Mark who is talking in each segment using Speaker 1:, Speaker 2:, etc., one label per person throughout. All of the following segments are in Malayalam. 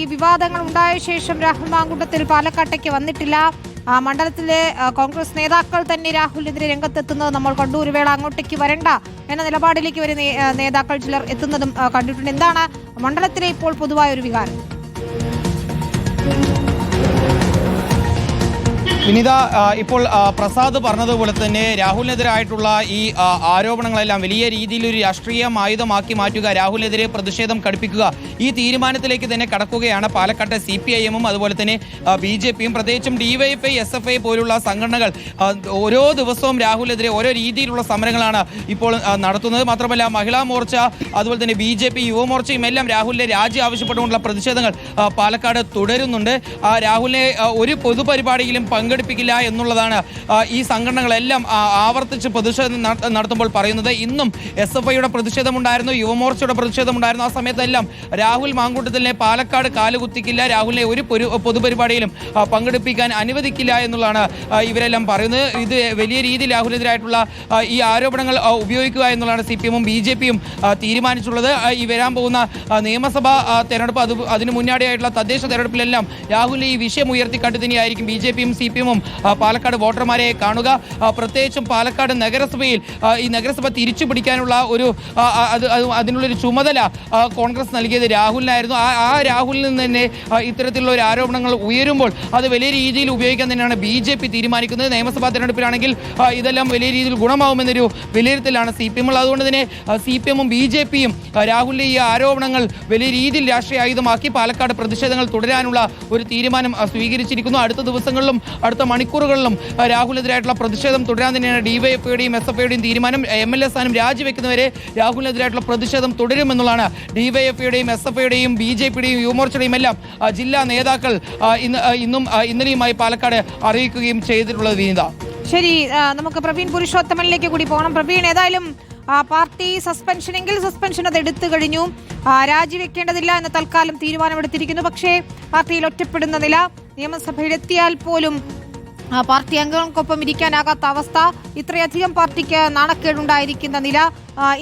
Speaker 1: ഈ വിവാദങ്ങൾ ഉണ്ടായ ശേഷം രാഹുൽ മാങ്കുട്ടത്തിൽ പാലക്കാട്ടേക്ക് വന്നിട്ടില്ല. മണ്ഡലത്തിലെ കോൺഗ്രസ് നേതാക്കൾ തന്നെ രാഹുലിനെതിരെ രംഗത്തെത്തുന്നത് നമ്മൾ കണ്ടു. ഒരു വേള അങ്ങോട്ടേക്ക് വരണ്ട എന്ന നിലപാടിലേക്ക് വരെ നേതാക്കൾ ചിലർ എത്തുന്നതും കണ്ടിട്ടുണ്ട്. എന്താണ് മണ്ഡലത്തിലെ ഇപ്പോൾ പൊതുവായ ഒരു വികാരം?
Speaker 2: വിനിത ഇപ്പോൾ പ്രസാദ് പറഞ്ഞതുപോലെ തന്നെ രാഹുലിനെതിരായിട്ടുള്ള ഈ ആരോപണങ്ങളെല്ലാം വലിയ രീതിയിൽ ഒരു രാഷ്ട്രീയ ആയുധമാക്കി മാറ്റുക രാഹുലിനെതിരെ പ്രതിഷേധം കടുപ്പിക്കുക ഈ തീരുമാനത്തിലേക്ക് തന്നെ കടക്കുകയാണ് പാലക്കാട്ടെ സി പി ഐ എമ്മും അതുപോലെ തന്നെ ബി ജെ പിയും പ്രത്യേകിച്ചും ഡിവൈഎഫ്ഐ എസ് എഫ് ഐ പോലുള്ള സംഘടനകൾ ഓരോ ദിവസവും രാഹുലിനെതിരെ ഓരോ രീതിയിലുള്ള സമരങ്ങളാണ് ഇപ്പോൾ നടത്തുന്നത്. മാത്രമല്ല മഹിളാ മോർച്ച അതുപോലെ തന്നെ ബി ജെ പി യുവമോർച്ചയും എല്ലാം രാഹുലിന്റെ രാജി ആവശ്യപ്പെട്ടുകൊണ്ടുള്ള പ്രതിഷേധങ്ങൾ പാലക്കാട് തുടരുന്നുണ്ട്. രാഹുലിനെ ഒരു പൊതുപരിപാടിയിലും പങ്കെടുപ്പിക്കില്ല എന്നുള്ളതാണ് ഈ സംഘടനകളെല്ലാം ആവർത്തിച്ച് പ്രതിഷേധം നടത്തുമ്പോൾ പറയുന്നത്. ഇന്നും എസ് എഫ് ഐയുടെ പ്രതിഷേധമുണ്ടായിരുന്നു യുവമോർച്ചയുടെ പ്രതിഷേധമുണ്ടായിരുന്നു. ആ സമയത്തെല്ലാം രാഹുൽ മാങ്കൂട്ടത്തിലെ പാലക്കാട് കാലുകുത്തിക്കില്ല. രാഹുലിനെ ഒരു പൊതുപരിപാടിയിലും പങ്കെടുപ്പിക്കാൻ അനുവദിക്കില്ല എന്നുള്ളതാണ് ഇവരെല്ലാം പറയുന്നത്. ഇത് വലിയ രീതിയിൽ രാഹുലിനെതിരായിട്ടുള്ള ഈ ആരോപണങ്ങൾ ഉപയോഗിക്കുക എന്നുള്ളതാണ് സി പി എമ്മും ബി ജെ പിയും തീരുമാനിച്ചിട്ടുള്ളത്. ഈ വരാൻ പോകുന്ന നിയമസഭാ തെരഞ്ഞെടുപ്പ് അത് അതിന് മുന്നാടിയായിട്ടുള്ള തദ്ദേശ തെരഞ്ഞെടുപ്പിലെല്ലാം രാഹുൽ ഈ വിഷയം ഉയർത്തിക്കാട്ടി തന്നെയായിരിക്കും ബി ജെ പിയും സി പി പാലക്കാട് വോട്ടർമാരെ കാണുക. പ്രത്യേകിച്ചും പാലക്കാട് നഗരസഭയിൽ ഈ നഗരസഭ തിരിച്ചു പിടിക്കാനുള്ള ഒരു അതിനുള്ളൊരു ചുമതല കോൺഗ്രസ് നൽകിയത് രാഹുലിനായിരുന്നു. ആ ആ രാഹുലിൽ നിന്ന് തന്നെ ഇത്തരത്തിലുള്ള ഒരു ആരോപണങ്ങൾ ഉയരുമ്പോൾ അത് വലിയ രീതിയിൽ ഉപയോഗിക്കാൻ തന്നെയാണ് ബി ജെ പി തീരുമാനിക്കുന്നത്. നിയമസഭാ തെരഞ്ഞെടുപ്പിലാണെങ്കിൽ ഇതെല്ലാം വലിയ രീതിയിൽ ഗുണമാവുമെന്നൊരു വിലയിരുത്തലാണ് സി പി എം അതുകൊണ്ട് തന്നെ സി പി എമ്മും ബി ജെ പിയും രാഹുലിന്റെ ഈ ആരോപണങ്ങൾ വലിയ രീതിയിൽ രാഷ്ട്രീയ ആയുധമാക്കി പാലക്കാട് പ്രതിഷേധങ്ങൾ തുടരാനുള്ള ഒരു തീരുമാനം സ്വീകരിച്ചിരിക്കുന്നു. അടുത്ത ദിവസങ്ങളിലും അടുത്ത മണിക്കൂറുകളിലും രാഹുലിനെതിരായിട്ടുള്ള പ്രതിഷേധം തുടരാൻ തന്നെയാണ് ഡിവൈഎഫ്ഐയുടെയും എസ് എഫ് ഐയുടെയും തീരുമാനം. എം എൽ എ സ്ഥാനം രാജിവെക്കുന്നവരെ രാഹുലിനെതിരായിട്ടുള്ള പ്രതിഷേധം തുടരുമെന്നുള്ളതാണ് ഡിവൈഎഫ്ഐയുടെയും എസ് എഫ് ഐയുടെയും ബി ജെ പിയുടെയും യുവമോർച്ചയുടെയും എല്ലാം ജില്ലാ നേതാക്കൾ ഇന്ന് ഇന്നും ഇന്നലെയുമായി പാലക്കാട് അറിയിക്കുകയും ചെയ്തിട്ടുള്ളത് വിനീത.
Speaker 1: ശരി നമുക്ക് പ്രവീൺ പുരുഷോത്തമനിലേക്ക് കൂടി പോകണം. പ്രവീൺ ഏതായാലും പാർട്ടി സസ്പെൻഷനെങ്കിൽ സസ്പെൻഷൻ അത് എടുത്തു കഴിഞ്ഞു. രാജിവെക്കേണ്ടതില്ല എന്ന തൽക്കാലം തീരുമാനമെടുത്തിരിക്കുന്നു. പക്ഷേ പാർട്ടിയിൽ ഒറ്റപ്പെടുന്ന നില നിയമസഭയിലെത്തിയാൽ പോലും പാർട്ടി അംഗങ്ങൾക്കൊപ്പം ഇരിക്കാനാകാത്ത അവസ്ഥ ഇത്രയധികം പാർട്ടിക്ക് നാണക്കേടുണ്ടായിരിക്കുന്ന നില.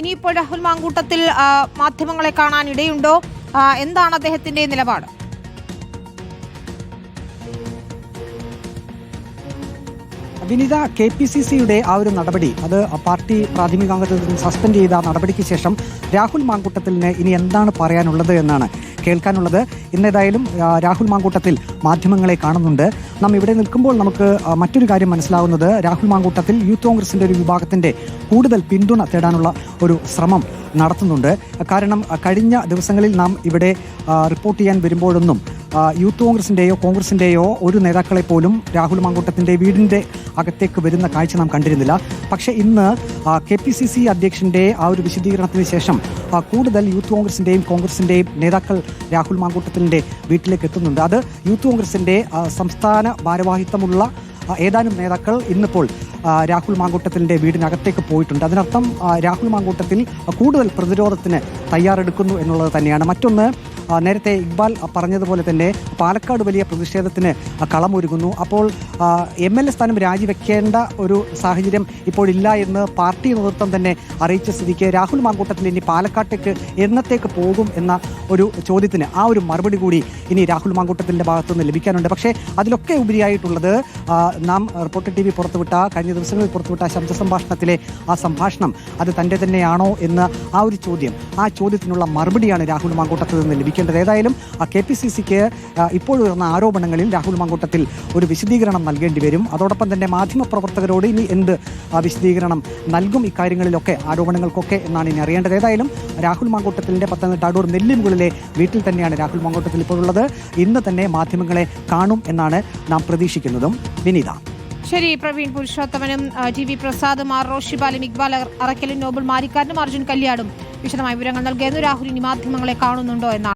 Speaker 1: ഇനിയിപ്പോൾ രാഹുൽ മാങ്കൂട്ടത്തിൽ മാധ്യമങ്ങളെ കാണാൻ ഇടയുണ്ടോ എന്താണ് അദ്ദേഹത്തിന്റെ നിലപാട്?
Speaker 3: വിനിത കെ പി സി സിയുടെ ആ ഒരു നടപടി അത് പാർട്ടി പ്രാഥമിക അംഗത്തിൽ നിന്ന് സസ്പെൻഡ് ചെയ്ത നടപടിക്ക് ശേഷം രാഹുൽ മാങ്കൂട്ടത്തിന് ഇനി എന്താണ് പറയാനുള്ളത് എന്നാണ് കേൾക്കാനുള്ളത്. ഇന്നേതായാലും രാഹുൽ മാങ്കൂട്ടത്തിൽ മാധ്യമങ്ങളെ കാണുന്നുണ്ട്. നാം ഇവിടെ നിൽക്കുമ്പോൾ നമുക്ക് മറ്റൊരു കാര്യം മനസ്സിലാവുന്നത്. രാഹുൽ മാങ്കൂട്ടത്തിൽ യൂത്ത് കോൺഗ്രസിന്റെ ഒരു വിഭാഗത്തിന്റെ കൂടുതൽ പിന്തുണ തേടാനുള്ള ഒരു ശ്രമം നടത്തുന്നുണ്ട്. കാരണം കഴിഞ്ഞ ദിവസങ്ങളിൽ നാം ഇവിടെ റിപ്പോർട്ട് ചെയ്യാൻ വരുമ്പോഴൊന്നും യൂത്ത് കോൺഗ്രസിന്റെയോ കോൺഗ്രസിന്റെയോ ഒരു നേതാക്കളെ പോലും രാഹുൽ മാങ്കൂട്ടത്തിന്റെ വീടിന്റെ അകത്തേക്ക് വരുന്ന കാഴ്ച നാം കണ്ടിരുന്നില്ല. പക്ഷേ ഇന്ന് കെ പി സി സി അധ്യക്ഷന്റെ ആ ഒരു വിശദീകരണത്തിന് ശേഷം കൂടുതൽ യൂത്ത് കോൺഗ്രസിന്റെയും കോൺഗ്രസിന്റെയും നേതാക്കൾ രാഹുൽ മാങ്കൂട്ടത്തിന്റെ വീട്ടിലേക്ക് എത്തുന്നുണ്ട്. അത് യൂത്ത് കോൺഗ്രസിന്റെ ആ, സംസ്ഥാന ഭാരവാഹിത്വമുള്ള ഏതാനും നേതാക്കൾ ഇന്നിപ്പോൾ രാഹുൽ മാങ്കൂട്ടത്തിന്റെ വീടിനകത്തേക്ക് പോയിട്ടുണ്ട്. അതിനർത്ഥം രാഹുൽ മാങ്കൂട്ടത്തിൽ കൂടുതൽ പ്രതിരോധത്തിന് തയ്യാറെടുക്കുന്നു എന്നുള്ളത് തന്നെയാണ്. മറ്റൊന്ന് നേരത്തെ ഇക്ബാൽ പറഞ്ഞതുപോലെ തന്നെ പാലക്കാട് വലിയ പ്രതിഷേധത്തിന് കളമൊരുങ്ങുന്നു. അപ്പോൾ എം എൽ എ സ്ഥാനം രാജിവെക്കേണ്ട ഒരു സാഹചര്യം ഇപ്പോഴില്ല എന്ന് പാർട്ടി നേതൃത്വം തന്നെ അറിയിച്ച സ്ഥിതിക്ക് രാഹുൽ മാങ്കൂട്ടത്തിൽ ഇനി പാലക്കാട്ടേക്ക് എന്നത്തേക്ക് പോകും എന്ന ഒരു ചോദ്യത്തിന് ആ ഒരു മറുപടി കൂടി ഇനി രാഹുൽ മാങ്കൂട്ടത്തിന്റെ ഭാഗത്തുനിന്ന് ലഭിക്കാനുണ്ട്. പക്ഷേ അതിലൊക്കെ ഉപരിയായിട്ടുള്ളത് നാം റിപ്പോർട്ടർ ടി വി പുറത്തുവിട്ട കഴിഞ്ഞ ദിവസങ്ങളിൽ പുറത്തുവിട്ട ശബ്ദ സംഭാഷണത്തിലെ ആ സംഭാഷണം അത് തന്റെ തന്നെയാണോ എന്ന് ആ ഒരു ചോദ്യം ആ ചോദ്യത്തിനുള്ള മറുപടിയാണ് രാഹുൽ മാങ്കൂട്ടത്തിൽ നിന്ന് ലഭിക്കേണ്ടത് ഏതായാലും കെ പി സി സിക്ക് ഇപ്പോൾ ഉയർന്ന ആരോപണങ്ങളിൽ രാഹുൽ മാങ്കൂട്ടത്തിൽ ഒരു വിശദീകരണം നൽകേണ്ടി വരും. അതോടൊപ്പം തന്നെ മാധ്യമപ്രവർത്തകരോട് ഇനി എന്ത് ആ, വിശദീകരണം നൽകും ഇക്കാര്യങ്ങളിലൊക്കെ ആരോപണങ്ങൾക്കൊക്കെ എന്നാണ് ഇനി അറിയേണ്ടത്. ഏതായാലും രാഹുൽ മാങ്കൂട്ടത്തിലിന്റെ പത്തനംതിട്ട അടൂർ നെല്ലിമുകളിലെ വീട്ടിൽ തന്നെയാണ് രാഹുൽ മാങ്കൂട്ടത്തിൽ ഇപ്പോൾ ഉള്ളത്. ഇന്ന് തന്നെ മാധ്യമങ്ങളെ കാണും എന്നാണ് നാം പ്രതീക്ഷിക്കുന്നതും. വിനീത.
Speaker 1: ശരി പ്രവീൺ പുരുഷോത്തമനും ആ, ടി വി പ്രസാദും ആർ റോഷിബാലും ഇക്ബാൽ അറക്കലും നോബൽ മാരിക്കാരനും അർജുൻ കല്യാടും വിശദമായ വിവരങ്ങൾ നൽകിയിരുന്നു. രാഹുൽ ഇനി മാധ്യമങ്ങളെ കാണുന്നുണ്ടോ എന്നാണ്.